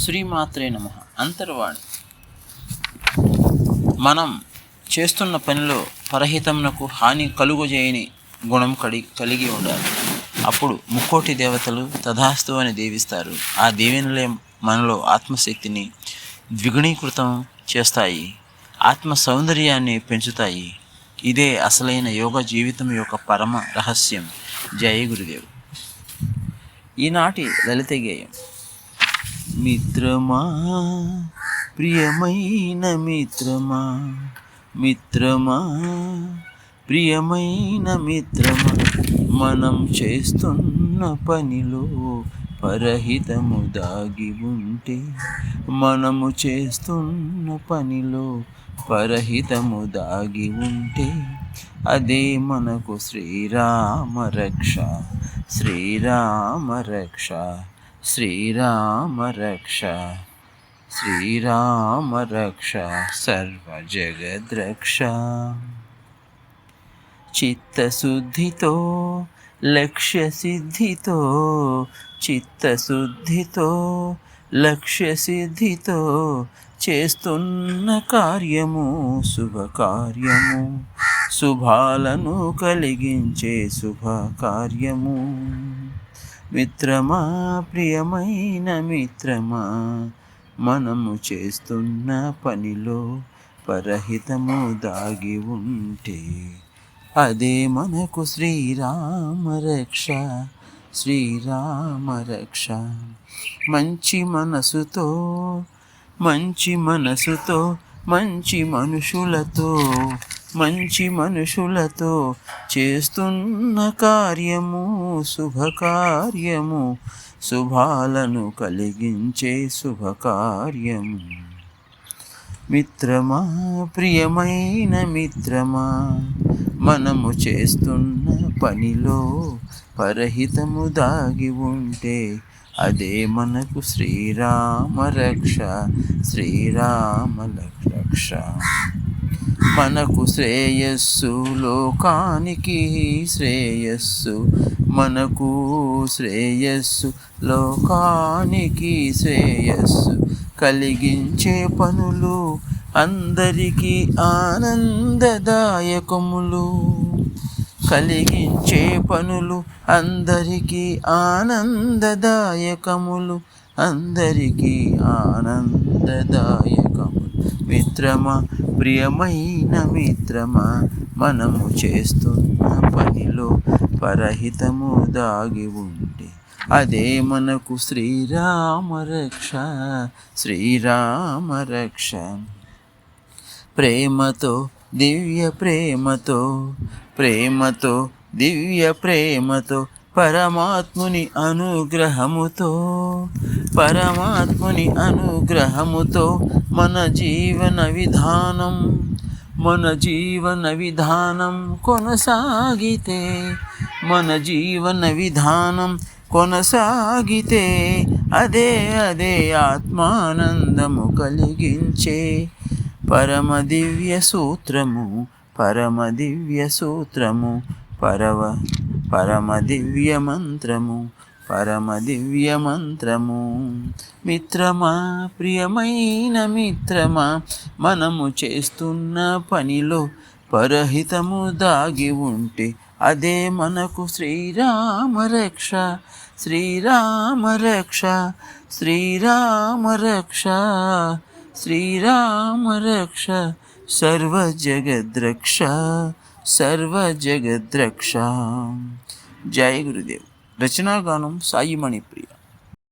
శ్రీమాత్రే నమ. అంతర్వాణి. మనం చేస్తున్న పనిలో పరహితమునకు హాని కలుగజేయని గుణం కడి కలిగి ఉండాలి. అప్పుడు ముక్కోటి దేవతలు తథాస్తు అని దీవిస్తారు. ఆ దీవెనలే మనలో ఆత్మశక్తిని ద్విగుణీకృతం చేస్తాయి. ఆత్మ సౌందర్యాన్ని పెంచుతాయి. ఇదే అసలైన యోగ జీవితం యొక్క పరమ రహస్యం. జయ గురుదేవ్. ఈనాటి లలిత గేయం. మిత్రమా? ప్రియమైన మిత్రమా? మిత్రమా? ప్రియమైన మిత్రమా? మనం చేస్తున్న పనిలో పరహితము దాగి ఉంటే మనము చేస్తున్న పనిలో పరహితము దాగి ఉంటే అదే మనకు శ్రీరామ రక్ష శ్రీరామ రక్ష శ్రీరామ రక్ష శ్రీరామ రక్ష సర్వ జగద్రక్ష చిత్తశుద్ధితో లక్ష్య సిద్ధితో చిత్తశుద్ధితో లక్ష్య సిద్ధితో చేస్తున్న కార్యము శుభకార్యము. శుభాలను కలిగించే శుభకార్యము. మిత్రమా ప్రియమైన మిత్రమా మనము చేస్తున్న పనిలో పరహితము దాగి ఉంటే అదే మనకు శ్రీరామ రక్ష శ్రీరామ రక్ష. మంచి మనసుతో మంచి మనసుతో మంచి మనుషులతో మంచి మనుషులతో చేస్తున్న కార్యము శుభకార్యము. శుభాలను కలిగించే శుభకార్యము. మిత్రమా ప్రియమైన మిత్రమా మనము చేస్తున్న పనిలో పరహితము దాగి ఉంటే అదే మనకు శ్రీరామ రక్ష శ్రీరామ రక్ష. మనకు శ్రేయస్సు లోకానికి శ్రేయస్సు. మనకు శ్రేయస్సు లోకానికి శ్రేయస్సు. కలిగించే పనులు అందరికీ ఆనందదాయకములు. కలిగించే పనులు అందరికీ ఆనందదాయకములు. అందరికీ ఆనందదాయకం. మిత్రమా ప్రియమైన మిత్రమా మనము చేస్తున్న పనిలో పరహితము దాగి ఉంటే అదే మనకు శ్రీరామ రక్ష శ్రీరామ రక్ష. ప్రేమతో దివ్య ప్రేమతో ప్రేమతో దివ్య ప్రేమతో పరమాత్ముని అనుగ్రహముతో పరమాత్ముని అనుగ్రహముతో మన జీవన విధానం మన జీవన విధానం కొనసాగితే మన జీవన విధానం కొనసాగితే అదే అదే ఆత్మానందము కలిగించే పరమ దివ్య సూత్రము పరమ దివ్య సూత్రము పరవ పరమ దివ్య మంత్రము. పరమ దివ్య మంత్రము మిత్రమా ప్రియమైన మిత్రమా మనము చేస్తున్న పనిలో పరహితము దాగి ఉంటే అదే మనకు శ్రీరామ రక్ష శ్రీరామ రక్ష శ్రీరామ రక్ష శ్రీరామ రక్ష సర్వ జగద్రక్ష సర్వ జగద్రక్ష జయ గురుదేవ్. ரச்சனா கானம் சாயி பிரியா